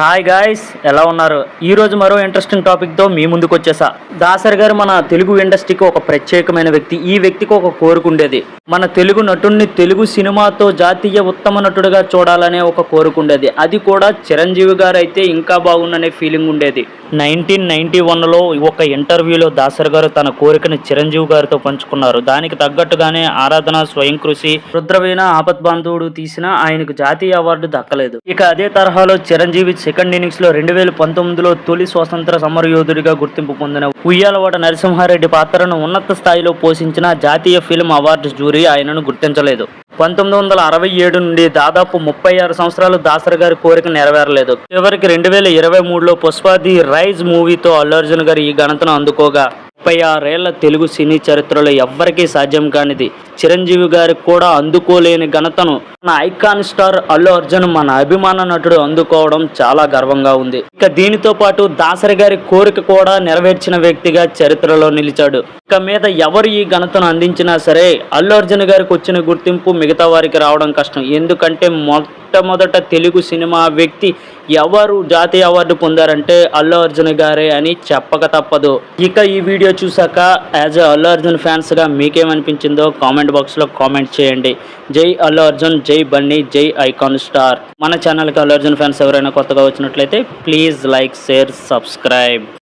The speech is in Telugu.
హాయ్ గాయ్స్ ఎలా ఉన్నారు? ఈరోజు మరో ఇంట్రెస్టింగ్ టాపిక్తో మీ ముందుకు వచ్చేసా. దాసర్ గారు మన తెలుగు ఇండస్ట్రీకి ఒక ప్రత్యేకమైన వ్యక్తి. ఈ వ్యక్తికి ఒక కోరిక ఉండేది మన తెలుగు నటుడిని తెలుగు సినిమాతో జాతీయ ఉత్తమ నటుడిగా చూడాలనే ఒక కోరిక ఉండేది అది కూడా చిరంజీవి గారు అయితే ఇంకా బాగుందనే ఫీలింగ్ ఉండేది. నైన్టీన్ నైన్టీ వన్లో ఒక ఇంటర్వ్యూలో దాసర్ గారు తన కోరికను చిరంజీవి గారితో పంచుకున్నారు. దానికి తగ్గట్టుగానే ఆరాధన స్వయం కృషి రుద్రవీణ ఆపద్బాంధవుడు తీసిన ఆయనకు జాతీయ అవార్డు దక్కలేదు. ఇక అదే తరహాలో చిరంజీవి సెకండ్ ఇన్నింగ్స్లో రెండు వేల పంతొమ్మిదిలో తొలి స్వతంత్ర సమరయోధుడిగా గుర్తింపు పొందిన ఉయ్యాలవాడ నరసింహారెడ్డి పాత్రను ఉన్నత స్థాయిలో పోషించిన జాతీయ ఫిల్మ్ అవార్డు జ్యూరీ ఆయనను గుర్తించలేదు. పంతొమ్మిది వందల అరవై ఏడు నుండి దాదాపు ముప్పై ఆరు సంవత్సరాలు దాసరి గారి కోరిక నెరవేరలేదు. చివరికి రెండు వేల ఇరవై మూడులో పుష్పాది రైజ్ మూవీతో అల్లు అర్జున్ గారు ఈ ఘనతను అందుకోగా ముప్పై ఆరేళ్ళ తెలుగు సినీ చరిత్రలో ఎవ్వరికీ సాధ్యం కానిది. చిరంజీవి గారికి కూడా అందుకోలేని ఘనతను మన ఐకాన్ స్టార్ అల్లు అర్జున్ మన అభిమాన నటుడు అందుకోవడం చాలా గర్వంగా ఉంది. ఇక దీనితో పాటు దాసరి గారి కోరిక కూడా నెరవేర్చిన వ్యక్తిగా చరిత్రలో నిలిచాడు. ఇక మీద ఎవరు ఈ ఘనతను అందించినా సరే అల్లు అర్జున్ గారికి వచ్చిన గుర్తింపు మిగతా వారికి రావడం కష్టం. ఎందుకంటే మొట్టమొదట తెలుగు సినిమా వ్యక్తి ఎవరు జాతీయ అవార్డు పొందారంటే అల్లు అర్జున్ గారే అని చెప్పక తప్పదు. ఇక ఈ వీడియో చూసాక యాజ్ ఎ అల్లు అర్జున్ ఫ్యాన్స్గా మీకేమనిపించిందో కామెంట్ బాక్స్లో కామెంట్ చేయండి. జై అల్లు అర్జున్ జై బన్నీ జై ఐకాన్ స్టార్. మన ఛానల్కి అల్లు అర్జున్ ఫ్యాన్స్ ఎవరైనా కొత్తగా వచ్చినట్లయితే ప్లీజ్ లైక్ షేర్ సబ్స్క్రైబ్.